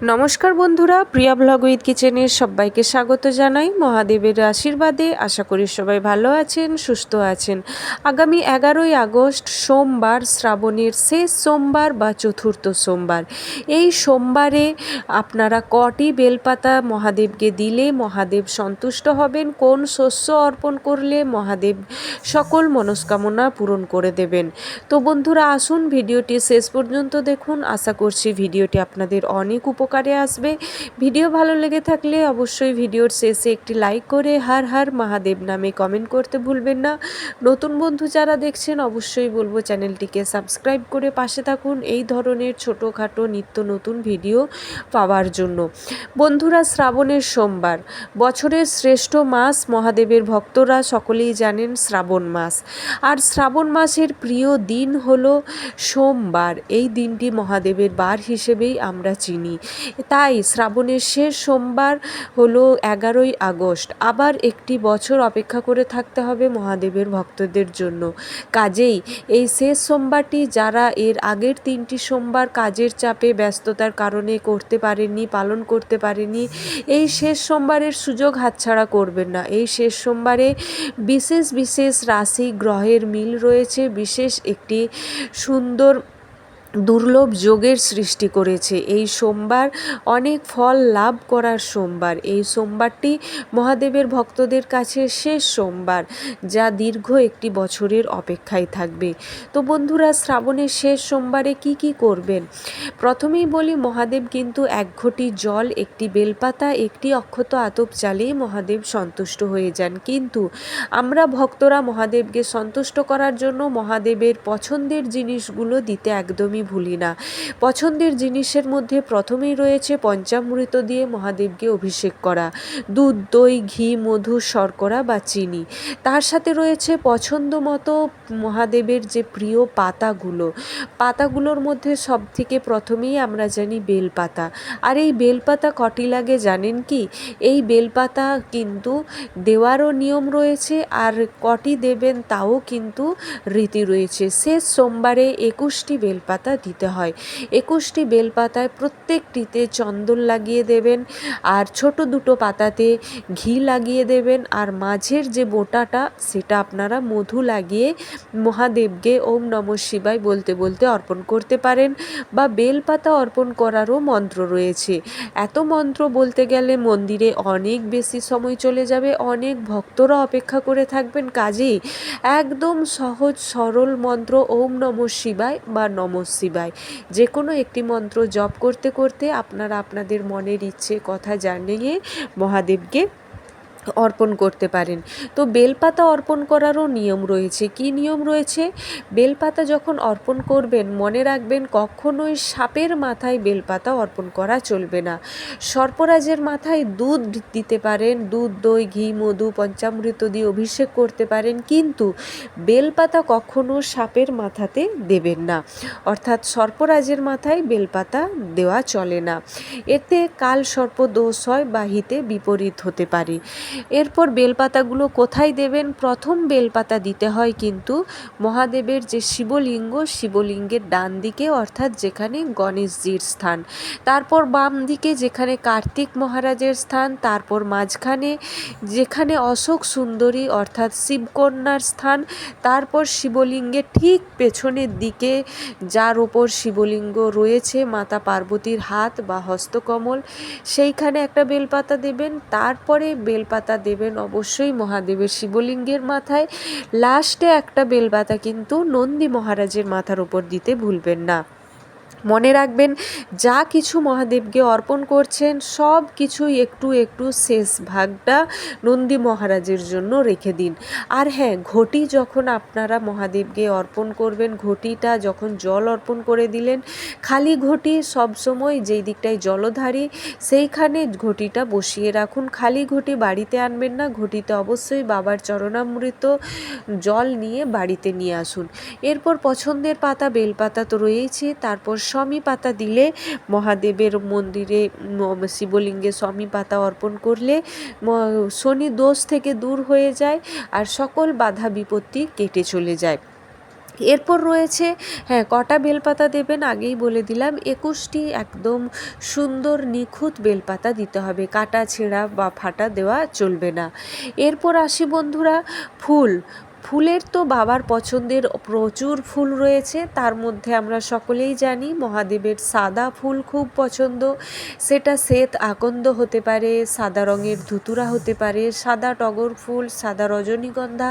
নমস্কার বন্ধুরা, প্রিয়া blog with কিচেনের সবাইকে স্বাগত জানাই। মহাদেবের আশীর্বাদে আশা করি সবাই ভালো আছেন, সুস্থ আছেন। আগামী এগারোই আগস্ট, সোমবার, শ্রাবণের শেষ সোমবার বা চতুর্থ সোমবার। এই সোমবারে আপনারা কটি বেলপাতা মহাদেবকে দিলে মহাদেব সন্তুষ্ট হবেন, কোন শস্য অর্পণ করলে মহাদেব সকল মনস্কামনা পূরণ করে দেবেন? তো বন্ধুরা, আসুন ভিডিওটি শেষ পর্যন্ত দেখুন। আশা করছি ভিডিওটি আপনাদের অনেক উপকারে আসবে। ভিডিও ভালো লেগে থাকলে অবশ্যই ভিডিওর শেষে একটি লাইক করে হার হার মহাদেব নামে কমেন্ট করতে ভুলবেন না। নতুন বন্ধু যারা দেখছেন, অবশ্যই বলব চ্যানেলটিকে সাবস্ক্রাইব করে পাশে থাকুন। এই ধরনের ছোটোখাটো নিত্য নতুন ভিডিও পাওয়ার জন্য। বন্ধুরা, শ্রাবণের সোমবার। বছরের শ্রেষ্ঠ মাস মহাদেবের ভক্তরা সকলেই জানেন শ্রাবণ মাস। আর শ্রাবণ মাসের প্রিয় দিন হলো সোমবার। এই দিনটি মহাদেবের বার হিসেবেই আমরা চিনি। তাই শ্রাবণের শেষ সোমবার হলো এগারোই আগস্ট। আবার একটি বছর অপেক্ষা করে থাকতে হবে মহাদেবের ভক্তদের জন্য। কাজেই এই শেষ সোমবারটি যারা এর আগের তিনটি সোমবার কাজের চাপে ব্যস্ততার কারণে করতে পারেননি, পালন করতে পারেনি এই শেষ সোমবারের সুযোগ হাতছাড়া করবেন না। এই শেষ সোমবারে বিশেষ বিশেষ রাশি গ্রহের মিল রয়েছে। বিশেষ একটি সুন্দর দুর্লভ যোগের সৃষ্টি করেছে। এই সোমবার অনেক ফল লাভ করার সোমবার। এই সোমবারটি মহাদেবের ভক্তদের কাছে শেষ সোমবার, যা দীর্ঘ একটি বছরের অপেক্ষায় থাকবে। তো বন্ধুরা, শ্রাবণের শেষ সোমবারে কি কি করবেন? প্রথমেই বলি, মহাদেব কিন্তু এক ঘটি জল, একটি বেলপাতা, একটি অক্ষত আতপ চালেই মহাদেব সন্তুষ্ট হয়ে যান। কিন্তু আমরা ভক্তরা মহাদেবকে সন্তুষ্ট করার জন্য মহাদেবের পছন্দের জিনিসগুলো দিতে একদমই ভুলি না। পছন্দের জিনিসের মধ্যে প্রথমেই রয়েছে পঞ্চামৃত দিয়ে মহাদেবকে অভিষেক করা। দুধ, দই, ঘি, মধু, শর্করা বা চিনি। তার সাথে রয়েছে পছন্দ মতো মহাদেবের যে প্রিয় পাতাগুলো। পাতাগুলোর মধ্যে সব থেকে প্রথমেই আমরা জানি বেলপাতা। আর এই বেলপাতা কটি লাগে জানেন কি? এই বেলপাতা কিন্তু দেওয়ারও নিয়ম রয়েছে আর কটি দেবেন তাও কিন্তু রীতি রয়েছে। শেষ সোমবারে একুশটি বেলপাতা পাতা দিতে হয়। একুশটি বেলপাতায় প্রত্যেকটিতে চন্দন লাগিয়ে দেবেন আর ছোট দুটো পাতাতে ঘি লাগিয়ে দেবেন আর মাঝের যে বোটাটা সেটা আপনারা মধু লাগিয়ে মহাদেবকে ওম নম শিবায় বলতে বলতে অর্পণ করতে পারেন বা বেলপাতা অর্পণ করারও মন্ত্র রয়েছে। এত মন্ত্র বলতে গেলে মন্দিরে অনেক বেশি সময় চলে যাবে, অনেক ভক্তরা অপেক্ষা করে থাকবেন। কাজেই একদম সহজ সরল মন্ত্র ওম নম শিবায় বা নম শিবায় যে কোনো একটি মন্ত্র জপ করতে করতে আপনারা আপনাদের মনের ইচ্ছে, কথা জানিয়ে মহাদেবকে অর্পণ করতে পারেন। তো বেলপাতা অর্পণ করারও নিয়ম রয়েছে। কি নিয়ম রয়েছে? বেলপাতা যখন অর্পণ করবেন, মনে রাখবেন কখনোই সাপের মাথায় বেলপাতা অর্পণ করা চলবে না। সর্পরাজের মাথায় দুধ দিতে পারেন, দুধ, দই, ঘি, মধু, পঞ্চামৃত দিয়ে অভিষেক করতে পারেন, কিন্তু বেলপাতা কখনো সাপের মাথাতে দেবেন না। অর্থাৎ সর্পরাজের মাথায় বেলপাতা দেওয়া চলে না। এতে কাল সর্প দোষ হয় বা হিতে বিপরীত হতে পারে। এরপর বেলপাতাগুলো কোথায় দেবেন? প্রথম বেলপাতা দিতে হয় কিন্তু মহাদেবের যে শিবলিঙ্গ, শিবলিঙ্গের ডান দিকে, অর্থাৎ যেখানে গণেশজির স্থান। তারপর বাম দিকে যেখানে কার্তিক মহারাজের স্থান, তারপর মাঝখানে যেখানে অশোক সুন্দরী, অর্থাৎ শিবকন্যার স্থান, তারপর শিবলিঙ্গের ঠিক পেছনের দিকে, যার ওপর শিবলিঙ্গ রয়েছে, মাতা পার্বতীর হাত বা হস্তকমল, সেইখানে একটা বেলপাতা দেবেন। তারপরে বেলপাতা পাতা দেবেন, অবশ্যই মহাদেবের শিবলিঙ্গের মাথায়। লাস্টে একটা বেলপাতা কিন্তু নন্দী মহারাজের মাথার ওপর দিতে ভুলবেন না। মনে রাখবেন, যা কিছু মহাদেবকে অর্পণ করছেন, সব কিছুই একটু একটু শেষ ভাগটা নন্দী মহারাজের জন্য রেখে দিন। আর হ্যাঁ ঘটি যখন আপনারা মহাদেবকে অর্পণ করবেন, ঘটিটা যখন জল অর্পণ করে দিলেন, খালি ঘটি সবসময় যেই দিকটায় জলধারী, সেইখানে ঘটিটা বসিয়ে রাখুন। খালি ঘটি বাড়িতে আনবেন না, ঘটিতে অবশ্যই বাবার চরণামৃত জল নিয়ে বাড়িতে নিয়ে আসুন। এরপর পছন্দের পাতা, বেলপাতা তো রয়েছে তারপর শমি পাতা দিলে মহাদেবের মন্দিরে শিবলিঙ্গে শমি পাতা অর্পণ করলে শনি দোষ থেকে দূর হয়ে যায় আর সকল বাধা বিপত্তি কেটে চলে যায়। এরপর রয়েছে হ্যাঁ কটা বেলপাতা দেবেন আগেই বলে দিলাম, একুশটি একদম সুন্দর নিখুঁত বেলপাতা দিতে হবে, কাটা ছেঁড়া বা ফাটা দেওয়া চলবে না। এরপর আসি বন্ধুরা, ফুল। ফুলের তো বাবার পছন্দের প্রচুর ফুল রয়েছে, তার মধ্যে আমরা সকলেই জানি মহাদেবের সাদা ফুল খুব পছন্দ। সেটা শ্বেত আকন্দ হতে পারে, সাদা রঙের ধুতুরা হতে পারে, সাদা টগর ফুল, সাদা রজনীগন্ধা,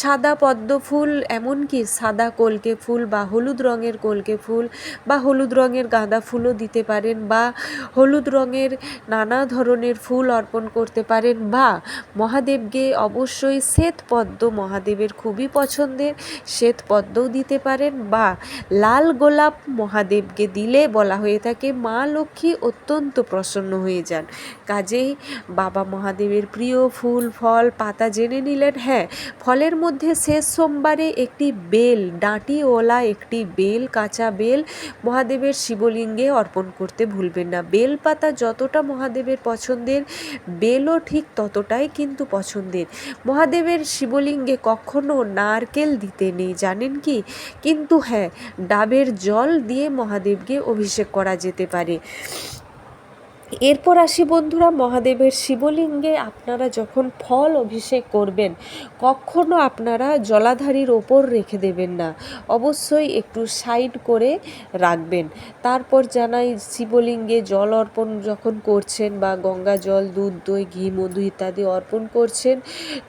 সাদা পদ্ম ফুল, এমনকি সাদা কলকে ফুল বা হলুদ রঙের কলকে ফুল বা হলুদ রঙের গাঁদা ফুলও দিতে পারেন বা হলুদ রঙের নানা ধরনের ফুল অর্পণ করতে পারেন বা মহাদেবকে অবশ্যই শ্বেত পদ্ম মহাদেবের খুবই পছন্দের। শ্বেত পদ্মও দিতে পারেন বা লাল গোলাপ মহাদেবকে দিলে বলা হয়ে থাকে মা লক্ষ্মী অত্যন্ত প্রসন্ন হয়ে যান। কাজেই বাবা মহাদেবের প্রিয় ফুল, ফল, পাতা জেনে নিলেন হ্যাঁ ফলের মধ্যে শেষ সোমবারে একটি বেল ডাঁটিওয়ালা একটি বেল, কাঁচা বেল মহাদেবের শিবলিঙ্গে অর্পণ করতে ভুলবেন না। বেল পাতা যতটা মহাদেবের পছন্দের, বেলও ঠিক ততটাই কিন্তু পছন্দের। মহাদেবের শিবলিঙ্গে কখনো নারকেল দিতে নেই, জানেন কি? কিন্তু হ্যাঁ ডাবের জল দিয়ে মহাদেবকে অভিষেক করা যেতে পারে। এরপর আসি বন্ধুরা, মহাদেবের শিবলিঙ্গে আপনারা যখন ফল অভিষেক করবেন, কখনো আপনারা জলাধারীর ওপর রেখে দেবেন না। অবশ্যই একটু সাইড করে রাখবেন। তারপর জানাই শিবলিঙ্গে জল অর্পণ যখন করছেন বা গঙ্গা জল, দুধ, দই, ঘি, মধু ইত্যাদি অর্পণ করছেন,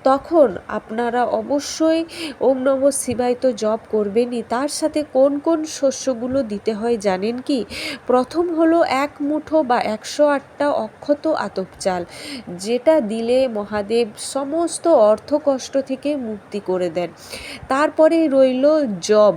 তখন আপনারা অবশ্যই ওম নম শিবায় তো জপ করবেনই। তার সাথে কোন কোন শস্যগুলো দিতে হয় জানেন কি? প্রথম হলো এক মুঠো বা একশো আটটা অক্ষত আতপ চাল, যেটা দিলে মহাদেব সমস্ত অর্থকষ্ট থেকে মুক্তি করে দেন। তারপরে রইল জব।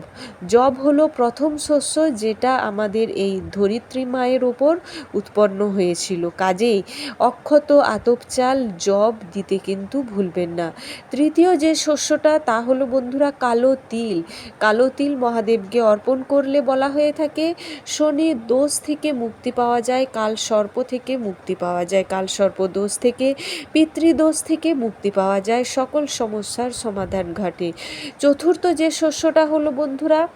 জব হলো প্রথম শস্য যেটা আমাদের এই ধরিত্রী মায়ের ওপর উৎপন্ন হয়েছিল। কাজেই অক্ষত আতপ চাল জব দিতে কিন্তু ভুলবেন না। তৃতীয় যে শস্যটা, তা হলো বন্ধুরা কালো তিল। কালো তিল মহাদেবকে অর্পণ করলে বলা হয়ে থাকে, শনি দোষ থেকে মুক্তি পাওয়া যায়, কাল সর্প থেকে মুক্তি পাওয়া যায়। কাল সর্পদোষ থেকে, পিতৃদোষ থেকে মুক্তি পাওয়া যায়। সকল সমস্যার সমাধান ঘটে। চতুর্থ যে শস্যটা হলো বন্ধুরা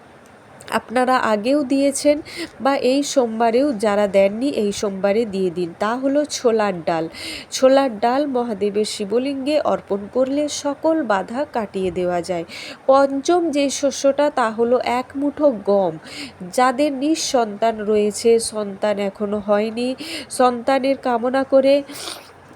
আপনারা আগেও দিয়েছেন বা এই সোমবারেও যারা দেননি এই সোমবারে দিয়ে দিন। তা হলো ছোলার ডাল। ছোলার ডাল মহাদেবের শিবলিঙ্গে অর্পণ করলে সকল বাধা কাটিয়ে দেওয়া যায়। পঞ্চম যে শস্যটা, তা হলো এক মুঠো গম। যাদের নিঃসন্তান রয়েছে, সন্তান এখনও হয়নি, সন্তানের কামনা করে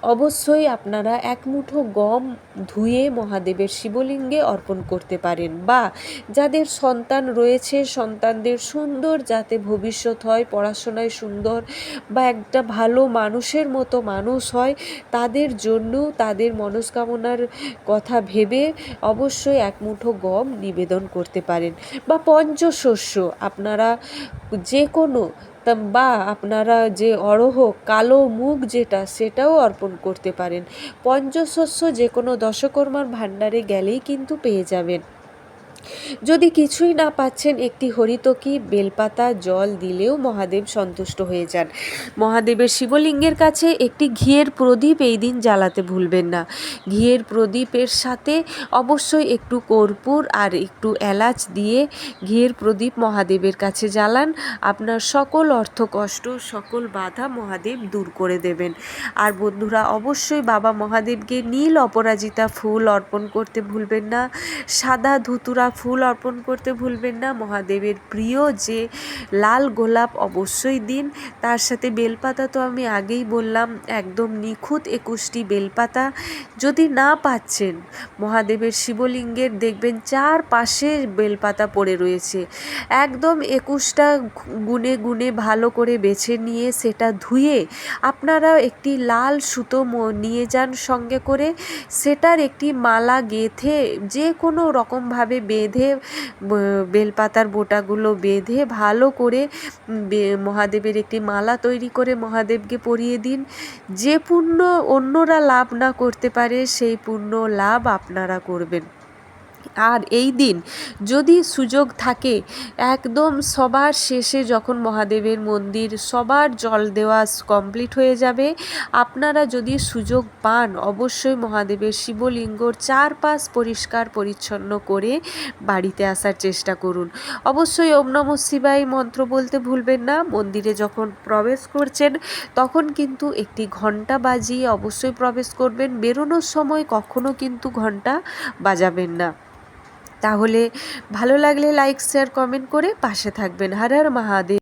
অবশ্যই আপনারা এক মুঠো গম ধুয়ে মহাদেবের শিবলিঙ্গে অর্পণ করতে পারেন বা যাদের সন্তান রয়েছে, সন্তানদের সুন্দর যাতে ভবিষ্যৎ হয়, পড়াশোনায় সুন্দর বা একটা ভালো মানুষের মতো মানুষ হয়, তাদের জন্য তাদের মনস্কামনার কথা ভেবে অবশ্যই এক মুঠো গম নিবেদন করতে পারেন। বা পঞ্চশস্য, আপনারা যে কোনো বা আপনারা যে অরহ কালো মুগ যেটা, সেটাও অর্পণ করতে পারেন। পঞ্চশস্য যে কোনো দশকর্মার ভাণ্ডারে গেলেই কিন্তু পেয়ে যাবেন। যদি কিছুই না পাচ্ছেন একটি হরিতকি, বেলপাতা, জল দিলেও মহাদেব সন্তুষ্ট হয়ে যান। মহাদেবের শিবলিঙ্গের কাছে একটি ঘিয়ের প্রদীপ এই দিন জ্বালাতে ভুলবেন না। ঘিয়ের প্রদীপের সাথে অবশ্যই একটু কর্পূর আর একটু এলাচ দিয়ে ঘিয়ের প্রদীপ মহাদেবের কাছে জ্বালান। আপনার সকল অর্থ কষ্ট, সকল বাধা মহাদেব দূর করে দেবেন। আর বন্ধুরা, অবশ্যই বাবা মহাদেবকে নীল অপরাজিতা ফুল অর্পণ করতে ভুলবেন না। সাদা ধুতুরা ফুল অর্পণ করতে ভুলবেন না। মহাদেবের প্রিয় যে লাল গোলাপ অবশ্যই দিন। তার সাথে বেলপাতা তো আমি আগেই বললাম, একদম নিখুঁত একুশটি বেলপাতা যদি না পাচ্ছেন, মহাদেবের শিবলিঙ্গের দেখবেন চার পাশে বেলপাতা পড়ে রয়েছে। একদম একুশটা গুনে গুনে ভালো করে বেছে নিয়ে সেটা ধুয়ে আপনারা একটি লাল সুতো নিয়ে যান সঙ্গে করে। সেটার একটি মালা গেঁথে যে কোনো রকমভাবে বেঁধে বেলপাতার বোটাগুলো বেঁধে ভালো করে মহাদেবের একটি মালা তৈরি করে মহাদেবকে পরিয়ে দিন। যে পুণ্য অন্যরা লাভ না করতে পারে, সেই পুণ্য লাভ আপনারা করবেন। আর এই দিন যদি সুযোগ থাকে, একদম সবার শেষে যখন মহাদেবের মন্দির, সবার জল দেওয়া কমপ্লিট হয়ে যাবে। আপনারা যদি সুযোগ পান, অবশ্যই মহাদেবের শিবলিঙ্গর চারপাশ পরিষ্কার পরিচ্ছন্ন করে বাড়িতে আসার চেষ্টা করুন। অবশ্যই ওম নম শিবাই মন্ত্র বলতে ভুলবেন না। মন্দিরে যখন প্রবেশ করছেন, তখন কিন্তু একটি ঘণ্টা বাজিয়ে অবশ্যই প্রবেশ করবেন। বেরোনোর সময় কখনো কিন্তু ঘণ্টা বাজাবেন না। তাহলে ভালো লাগলে লাইক শেয়ার কমেন্ট করে পাশে থাকবেন। হর হর মহাদেব।